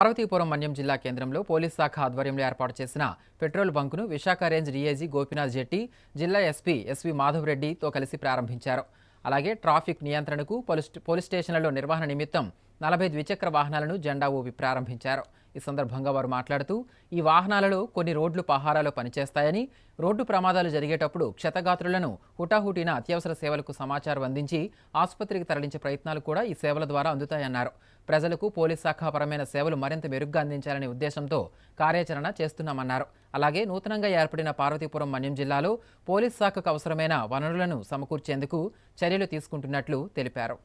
పార్వతీపురం మన్యం జిల్లా కేంద్రంలో పోలీస్ శాఖ ఆధ్వర్యంలో ఏర్పాటు చేసిన పెట్రోల్ బంకును విశాఖ రేంజ్ డీఐజీ గోపీనాథ్ జెట్టి జిల్లా ఎస్పీ ఎస్వి మాధవరెడ్డితో కలిసి ప్రారంభించారు. అలాగే ట్రాఫిక్ నియంత్రణకు పోలీస్ పోలీస్ స్టేషన్లలో నిర్వహణ నిమిత్తం నలభై ద్విచక్ర వాహనాలను జెండా ఊపి ప్రారంభించారు. ఈ సందర్భంగా వారు మాట్లాడుతూ ఈ వాహనాలలో కొన్ని రోడ్లు పహారాలో పనిచేస్తాయని రోడ్డు ప్రమాదాలు జరిగేటప్పుడు క్షతగాత్రులను హుటాహుటిన అత్యవసర సేవలకు సమాచారం అందించి ఆసుపత్రికి తరలించే ప్రయత్నాలు కూడా ఈ సేవల ద్వారా అందుతాయన్నారు. ప్రజలకు పోలీస్ శాఖాపరమైన సేవలు మరింత మెరుగ్గా అందించాలనే ఉద్దేశంతో కార్యాచరణ చేస్తున్నామన్నారు. అలాగే నూతనంగా ఏర్పడిన పార్వతీపురం మన్యం జిల్లాలో పోలీస్ శాఖకు అవసరమైన వనరులను సమకూర్చేందుకు చర్యలు తీసుకుంటున్నట్లు తెలిపారు.